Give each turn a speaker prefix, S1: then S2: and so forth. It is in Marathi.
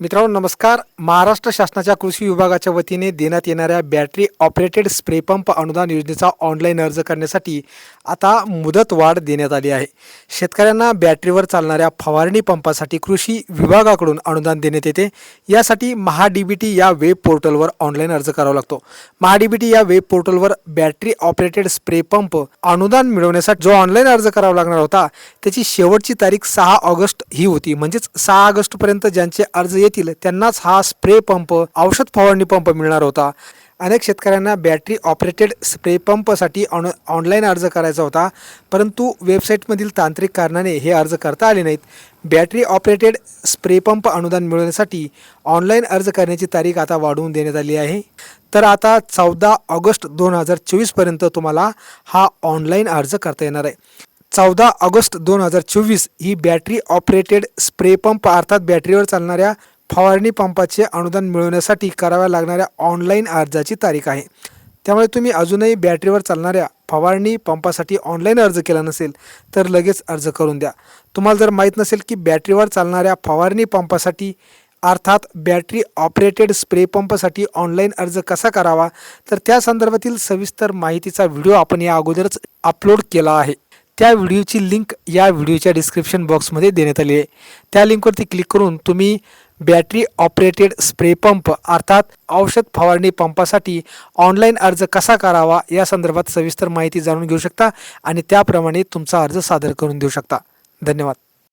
S1: मित्रांनो नमस्कार. महाराष्ट्र शासनाच्या कृषी विभागाच्या वतीने देण्यात येणाऱ्या बॅटरी ऑपरेटेड स्प्रे पंप अनुदान योजनेचा ऑनलाईन अर्ज करण्यासाठी आता मुदत वाढ देण्यात आली आहे. शेतकऱ्यांना बॅटरीवर चालणाऱ्या फवारणी पंपासाठी कृषी विभागाकडून अनुदान देण्यात येते. यासाठी महाडीबीटी बी टी या वेब पोर्टलवर ऑनलाईन अर्ज करावा लागतो. महा डी बी टी या वेब पोर्टलवर बॅटरी ऑपरेटेड स्प्रे पंप अनुदान मिळवण्यासाठी जो ऑनलाईन अर्ज करावा लागणार होता त्याची शेवटची तारीख सहा ऑगस्ट ही होती. म्हणजेच सहा ऑगस्टपर्यंत ज्यांचे अर्ज येतील त्यांनाच हा स्प्रे पंप औषध फवारणी पंप मिळणार होता. अनेक शेतकऱ्यांना बॅटरी ऑपरेटेड स्प्रे पंपसाठी ऑन ऑनलाईन अर्ज करायचा होता परंतु वेबसाईटमधील तांत्रिक कारणाने हे अर्ज करता आले नाहीत. बॅटरी ऑपरेटेड स्प्रे पंप अनुदान मिळवण्यासाठी ऑनलाईन अर्ज करण्याची तारीख आता वाढवून देण्यात आली आहे. तर आता चौदा ऑगस्ट दोन हजार चोवीसपर्यंत तुम्हाला हा ऑनलाईन अर्ज करता येणार आहे. चौदा ऑगस्ट दोन हजार चोवीस ही बॅटरी ऑपरेटेड स्प्रे पंप अर्थात बॅटरीवर चालणाऱ्या फवारणी पंपाचे अनुदान मिळवण्यासाठी कराव्या लागणाऱ्या ऑनलाईन अर्जाची तारीख आहे. त्यामुळे तुम्ही अजूनही बॅटरीवर चालणाऱ्या फवारणी पंपासाठी ऑनलाईन अर्ज केला नसेल तर लगेच अर्ज करून द्या. तुम्हाला जर माहीत नसेल की बॅटरीवर चालणाऱ्या फवारणी पंपासाठी अर्थात बॅटरी ऑपरेटेड स्प्रे पंपसाठी ऑनलाईन अर्ज कसा करावा तर त्या संदर्भातील सविस्तर माहितीचा व्हिडिओ आपण या अगोदरच अपलोड केला आहे. त्या व्हिडिओची लिंक या व्हिडिओच्या डिस्क्रिप्शन बॉक्समध्ये देण्यात आली आहे. त्या लिंकवरती क्लिक करून तुम्ही बॅटरी ऑपरेटेड स्प्रे पंप अर्थात औषध फवारणी पंपासाठी ऑनलाईन अर्ज कसा करावा या संदर्भात सविस्तर माहिती जाणून घेऊ शकता आणि त्याप्रमाणे तुमचा अर्ज सादर करून देऊ शकता. धन्यवाद.